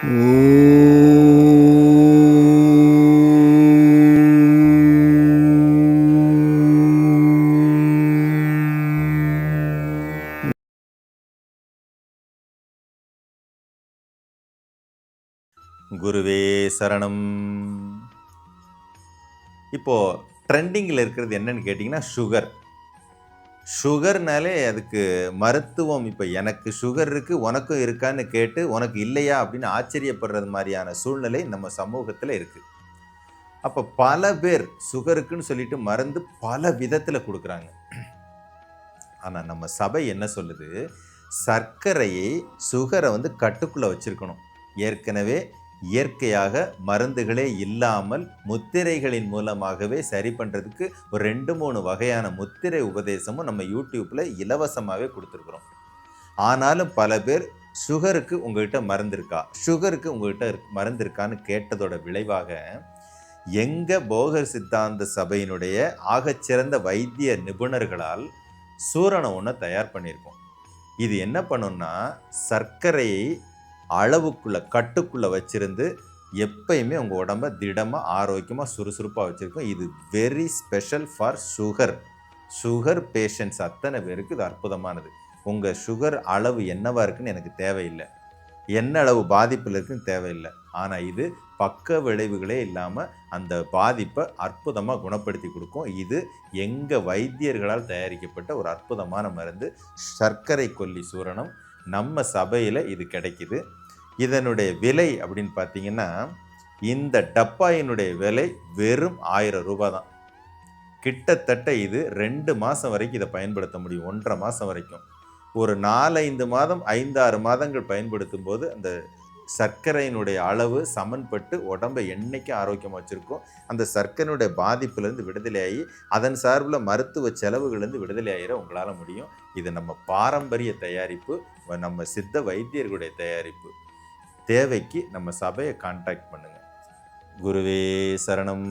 குருவே சரணம். இப்போ ட்ரெண்டிங்கில் இருக்கிறது என்னன்னு கேட்டிங்கன்னா சுகர் சுகர்னாலே அதுக்கு மருத்துவம். இப்போ எனக்கு சுகர் இருக்குது உனக்கும் இருக்கான்னு கேட்டு உனக்கு இல்லையா அப்படின்னு ஆச்சரியப்படுறது மாதிரியான சூழ்நிலை நம்ம சமூகத்தில் இருக்குது அப்போ பல பேர் சுகருக்குன்னு சொல்லிட்டு மருந்து பல விதத்தில் கொடுக்குறாங்க. ஆனால் நம்ம சபை என்ன சொல்லுது? சர்க்கரையை சுகரை வந்து கட்டுக்குள்ளே வச்சுருக்கணும். ஏற்கனவே இயற்கையாக மருந்துகளே இல்லாமல் முத்திரைகளின் மூலமாகவே சரி பண்ணுறதுக்கு ஒரு ரெண்டு மூணு வகையான முத்திரை உபதேசமும் நம்ம யூடியூப்பில் இலவசமாகவே கொடுத்துருக்குறோம். ஆனாலும் பல பேர் சுகருக்கு உங்கள்கிட்ட மருந்து இருக்கா சுகருக்கு உங்கள்கிட்ட மருந்து இருக்கான்னு கேட்டதோட விளைவாக எங்கள் போகர் சித்தாந்த சபையினுடைய ஆகச்சிறந்த வைத்திய நிபுணர்களால் சூரணம் ஒன்று தயார் பண்ணியிருக்கோம். இது என்ன பண்ணுன்னா சர்க்கரையை அளவுக்குள்ளே கட்டுக்குள்ளே வச்சுருந்து எப்பயுமே உங்கள் உடம்ப திடமாக ஆரோக்கியமாக சுறுசுறுப்பாக வச்சுருக்கோம். இது very special for sugar sugar patients அத்தனை பேருக்கு இது அற்புதமானது. உங்கள் சுகர் அளவு என்னவாக இருக்குன்னு எனக்கு தேவையில்லை. என்ன அளவு பாதிப்பில் இருக்குன்னு தேவையில்லை. ஆனால் இது பக்க விளைவுகளே இல்லாமல் அந்த பாதிப்பை அற்புதமாக குணப்படுத்தி கொடுக்கும். இது எங்கள் வைத்தியர்களால் தயாரிக்கப்பட்ட ஒரு அற்புதமான மருந்து. சர்க்கரை கொல்லி சூரணம் நம்ம சபையில் இது கிடைக்குது. இதனுடைய விலை அப்படின்னு பார்த்தீங்கன்னா இந்த டப்பாயினுடைய விலை வெறும் ஆயிரம் ரூபாய் தான். கிட்டத்தட்ட இது ரெண்டு மாதம் வரைக்கும் இதை பயன்படுத்த முடியும் ஒன்றரை மாதம் வரைக்கும். ஒரு நாலைந்து மாதம் ஐந்தாறு மாதங்கள் பயன்படுத்தும் போது அந்த சர்க்கரையினுடைய அளவு சமன்பட்டு உடம்பை என்றைக்கும் ஆரோக்கியமாக வச்சுருக்கோம். அந்த சர்க்கரையினுடைய பாதிப்புலேருந்து விடுதலையாகி அதன் சார்பில் மருத்துவ செலவுகள்லேருந்து விடுதலை ஆகிற உங்களால் முடியும். இது நம்ம பாரம்பரிய தயாரிப்பு நம்ம சித்த வைத்தியர்களுடைய தயாரிப்பு. தேவைக்கு நம்ம சபையை கான்டாக்ட் பண்ணுங்கள் குருவே சரணம்.